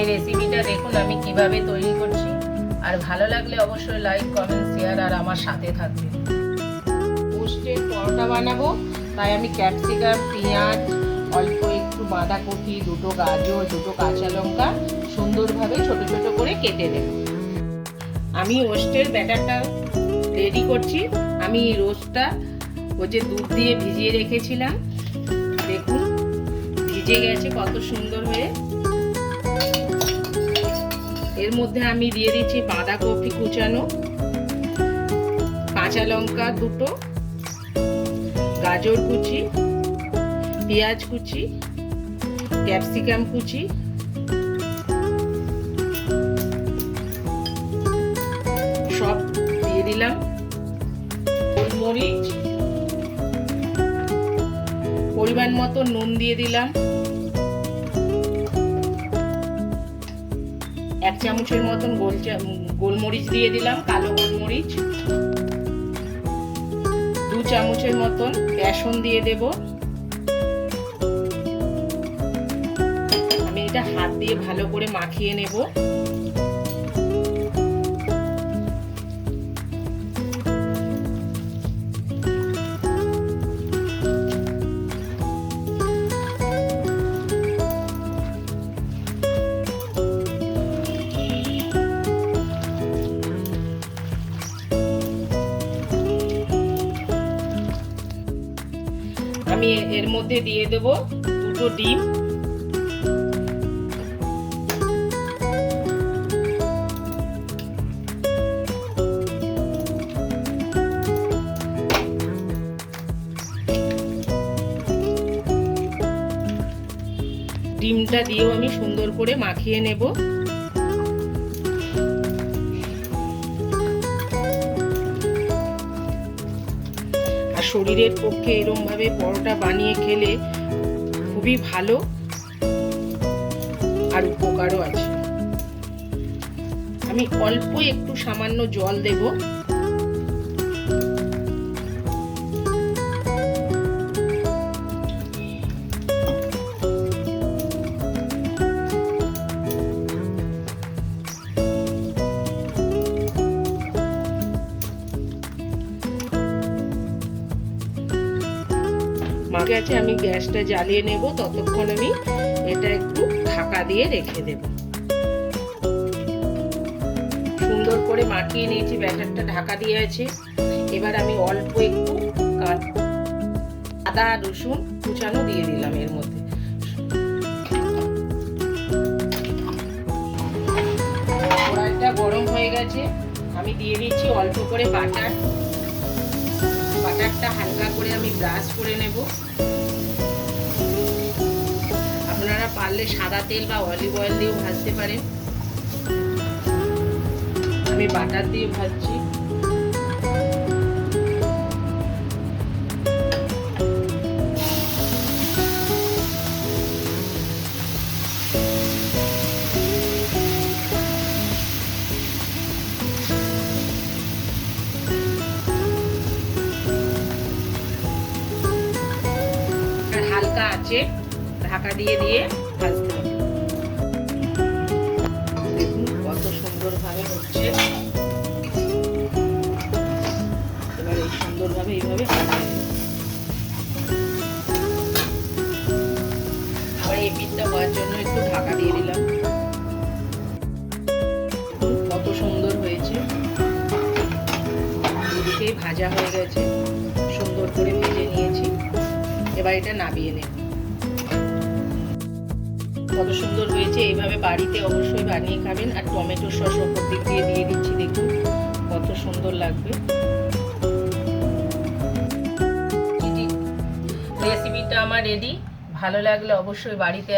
এই রেসিপিটা দেখুন, আমি কীভাবে তৈরি করছি। আর ভালো লাগলে অবশ্যই লাইক কমেন্ট শেয়ার আর আমার সাথে থাকবেন পোস্টের পরোটা বানাবো, তাই আমি ক্যাপসিকাম পেঁয়াজ, অল্প একটু বাঁধাকপি, দুটো গাজর, দুটো কাঁচা লঙ্কা সুন্দরভাবে ছোট ছোট করে কেটে নেব। আমি রোস্টের ব্যাটারটা রেডি করছি। আমি রোস্টটা ও যে দুধ দিয়ে ভিজিয়ে রেখেছিলাম। দেখুন, ভিজে গেছে, কত সুন্দর হয়ে। এর মধ্যে আমি দিয়ে দিচ্ছি বাঁধাকপি কুচানো, কাঁচা লঙ্কা দুটো, গাজর কুচি, পেঁয়াজ কুচি, ক্যাপসিকাম কুচি। সব দিয়ে দিলাম। গোলমরিচ, পরিমাণ মতো নুন দিয়ে দিলাম। এক চামচের মতন গোল গোলমরিচ দিয়ে দিলাম, কালো গোলমরিচ। দু চামচের মতন বেসন দিয়ে দেব। আমি এটা হাত দিয়ে ভালো করে মাখিয়ে নেব। আমি এর মধ্যে দিয়ে দেব দুটো ডিম। ডিমটা দিয়েও আমি সুন্দর করে মাখিয়ে নেব। শরীরের পক্ষে এরমভাবে পরোটা বানিয়ে খেলে খুবই ভালো আর উপকারও আছে। আমি অল্প একটু সামান্য জল দেব। মাকে আছে আমি গ্যাসটা জ্বালিয়ে নেব, ততক্ষণ আমি এটা একটু ঢাকা দিয়ে রেখে দেব। সুন্দর করে মাখিয়ে নিয়েছি, ব্যাটারটা ঢাকা দিয়ে আছে। এবার আমি অল্প একটু আদা, রসুন কুচানো দিয়ে দিলাম এর মধ্যে। গরম হয়ে গেছে, আমি দিয়ে দিচ্ছি অল্প করে বাটার। বাটারটা হালকা করে আমি ব্রাশ করে নেব। আপনারা পারলে সাদা তেল বা অলিভ অয়েল দিয়েও ভাজতে পারেন। আমি বাটার দিয়ে ভাজছি। আছে ঢাকা দিয়ে দিয়ে ভাজতে দেখুন কত সুন্দরভাবে হচ্ছে। এবার এই সুন্দরভাবে এইভাবে আবার এই পিঠটা হওয়ার জন্য একটু ঢাকা দিয়ে দিলাম। কত সুন্দর হয়েছে। ভাজা হয়ে গেছে। সুন্দর করে ভেজে নিয়েছি। এবার এটা নামিয়ে নেব। কত সুন্দর হয়েছে। এইভাবে বাড়িতে অবশ্যই বানিয়ে খাবেন। আর টমেটো সস ওপর দিক দিয়ে দিয়ে দিচ্ছি, দেখুন কত সুন্দর লাগবে। রেসিপিটা আমার রেডি ভালো লাগলে অবশ্যই বাড়িতে